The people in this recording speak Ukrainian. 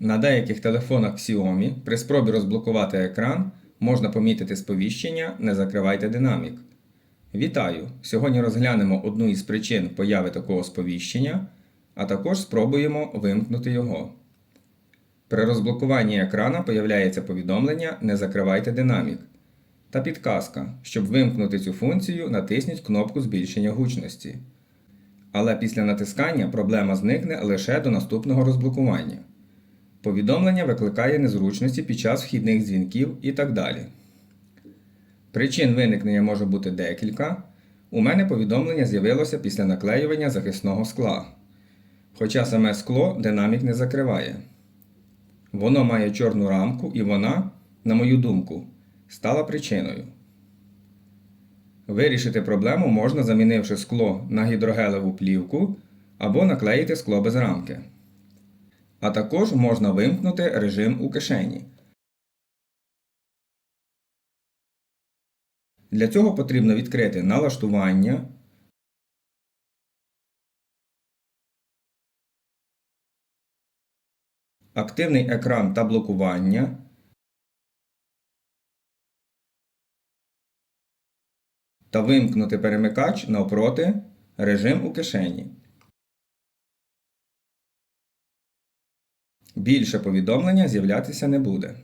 На деяких телефонах Xiaomi при спробі розблокувати екран можна помітити сповіщення Не закривайте динамік. Вітаю! Сьогодні розглянемо одну із причин появи такого сповіщення, а також спробуємо вимкнути його. При розблокуванні екрана появляється повідомлення Не закривайте динамік та підказка. Щоб вимкнути цю функцію, натисніть кнопку збільшення гучності. Але після натискання проблема зникне лише до наступного розблокування. Повідомлення викликає незручності під час вхідних дзвінків і так далі. Причин виникнення може бути декілька. У мене повідомлення з'явилося після наклеювання захисного скла. Хоча саме скло динамік не закриває. Воно має чорну рамку і вона, на мою думку, стала причиною. Вирішити проблему можна замінивши скло на гідрогелеву плівку або наклеїти скло без рамки. А також можна вимкнути режим у кишені. Для цього потрібно відкрити налаштування, активний екран та блокування, та вимкнути перемикач навпроти режим у кишені. Більше повідомлення з'являтися не буде.